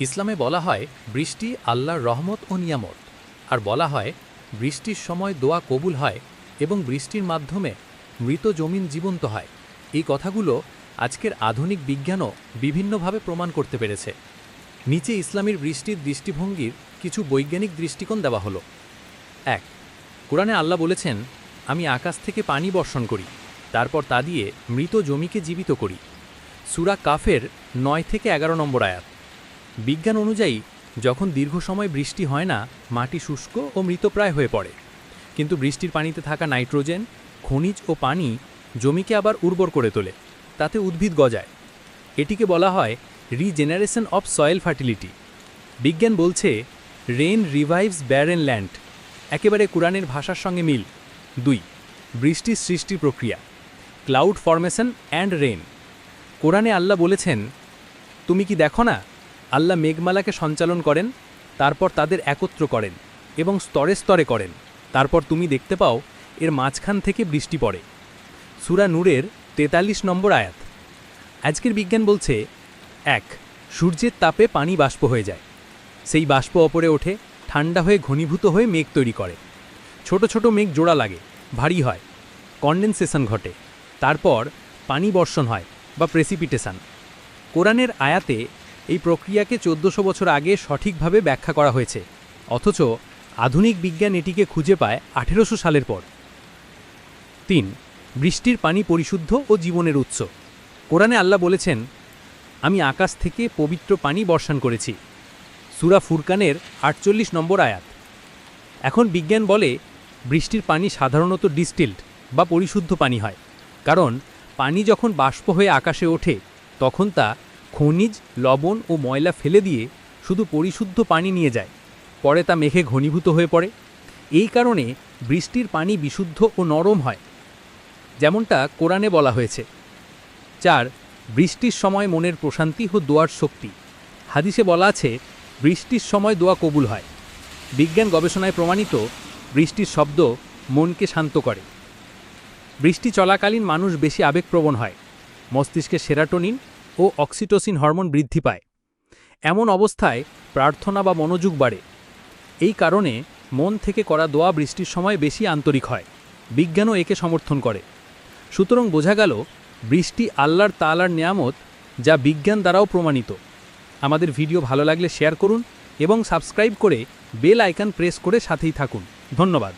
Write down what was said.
ইসলামে বলা হয়, বৃষ্টি আল্লাহর রহমত ও নিয়ামত। আর বলা হয়, বৃষ্টির সময় দোয়া কবুল হয় এবং বৃষ্টির মাধ্যমে মৃত জমিন জীবন্ত হয়। এই কথাগুলো আজকের আধুনিক বিজ্ঞানও বিভিন্নভাবে প্রমাণ করতে পেরেছে। নিচে ইসলামীর বৃষ্টির দৃষ্টিভঙ্গির কিছু বৈজ্ঞানিক দৃষ্টিকোণ দেওয়া হলো। এক, কোরআনে আল্লাহ বলেছেন, আমি আকাশ থেকে পানি বর্ষণ করি, তারপর তা দিয়ে মৃত জমিকে জীবিত করি। সুরা কাফের নয় থেকে এগারো নম্বর আয়াত। বিজ্ঞান অনুযায়ী, যখন দীর্ঘ সময় বৃষ্টি হয় না, মাটি শুষ্ক ও মৃতপ্রায় হয়ে পড়ে। কিন্তু বৃষ্টির পানিতে থাকা নাইট্রোজেন, খনিজ ও পানি জমিকে আবার উর্বর করে তোলে, তাতে উদ্ভিদ গজায়। এটিকে বলা হয় রিজেনারেশন অফ সয়েল ফার্টিলিটি। বিজ্ঞান বলছে রেন রিভাইভস ব্যারেন ল্যান্ড একেবারে কোরআনের ভাষার সঙ্গে মিল। দুই, বৃষ্টির সৃষ্টি প্রক্রিয়া, ক্লাউড ফরমেশন অ্যান্ড রেন কোরআনে আল্লাহ বলেছেন, তুমি কি দেখো না আল্লাহ মেঘমালাকে সঞ্চালন করেন, তারপর তাদের একত্র করেন এবং স্তরে স্তরে করেন। তারপর তুমি দেখতে পাও, এর মাঝখান থেকে বৃষ্টি পড়ে। সুরা নূরের তেতাল্লিশ নম্বর আয়াত। আজকের বিজ্ঞান বলছে, এক, সূর্যের তাপে পানি বাষ্প হয়ে যায়। সেই বাষ্প অপরে ওঠে, ঠান্ডা হয়ে ঘনীভূত হয়ে মেঘ তৈরি করে। ছোট ছোট মেঘ জোড়া লাগে, ভারী হয়। কন্ডেনসেশন ঘটে। তারপর পানি বর্ষণ হয় বা প্রেসিপিটেশন। কোরআনের আয়াতে এই প্রক্রিয়াকে চোদ্দশো বছর আগে সঠিকভাবে ব্যাখ্যা করা হয়েছে, অথচ আধুনিক বিজ্ঞান এটিকে খুঁজে পায় আঠেরোশো সালের পর। তিন, বৃষ্টির পানি পরিশুদ্ধ ও জীবনের উৎস। কোরআনে আল্লাহ বলেছেন, আমি আকাশ থেকে পবিত্র পানি বর্ষণ করেছি। সুরা ফুরকানের আটচল্লিশ নম্বর আয়াত। এখন বিজ্ঞান বলে, বৃষ্টির পানি সাধারণত ডিস্টিল্ড বা পরিশুদ্ধ পানি হয়, কারণ পানি যখন বাষ্প হয়ে আকাশে ওঠে, তখন তা খনিজ, লবণ ও ময়লা ফেলে দিয়ে শুধু পরিশুদ্ধ পানি নিয়ে যায়, পরে তা মেঘে ঘনীভূত হয়ে পড়ে। এই কারণে বৃষ্টির পানি বিশুদ্ধ ও নরম হয়, যেমনটা কোরআনে বলা হয়েছে। চার, বৃষ্টির সময় মনের প্রশান্তি ও দোয়ার শক্তি। হাদিসে বলা আছে, বৃষ্টির সময় দোয়া কবুল হয়। বিজ্ঞান গবেষণায় প্রমাণিত, বৃষ্টির শব্দ মনকে শান্ত করে। বৃষ্টি চলাকালীন মানুষ বেশি আবেগপ্রবণ হয়। মস্তিষ্কে সেরাটোনিন ও অক্সিটোসিন হরমোন বৃদ্ধি পায়। এমন অবস্থায় প্রার্থনা বা মনোযোগ বাড়ে। এই কারণে মন থেকে করা দোয়া বৃষ্টির সময় বেশি আন্তরিক হয়। বিজ্ঞানও একে সমর্থন করে। সুতরাং বোঝা গেল, বৃষ্টি আল্লাহর তালার নিয়ামত যা বিজ্ঞান দ্বারাও প্রমাণিত। আমাদের ভিডিও ভালো লাগলে শেয়ার করুন এবং সাবস্ক্রাইব করে বেল আইকন প্রেস করে সাথেই থাকুন। ধন্যবাদ।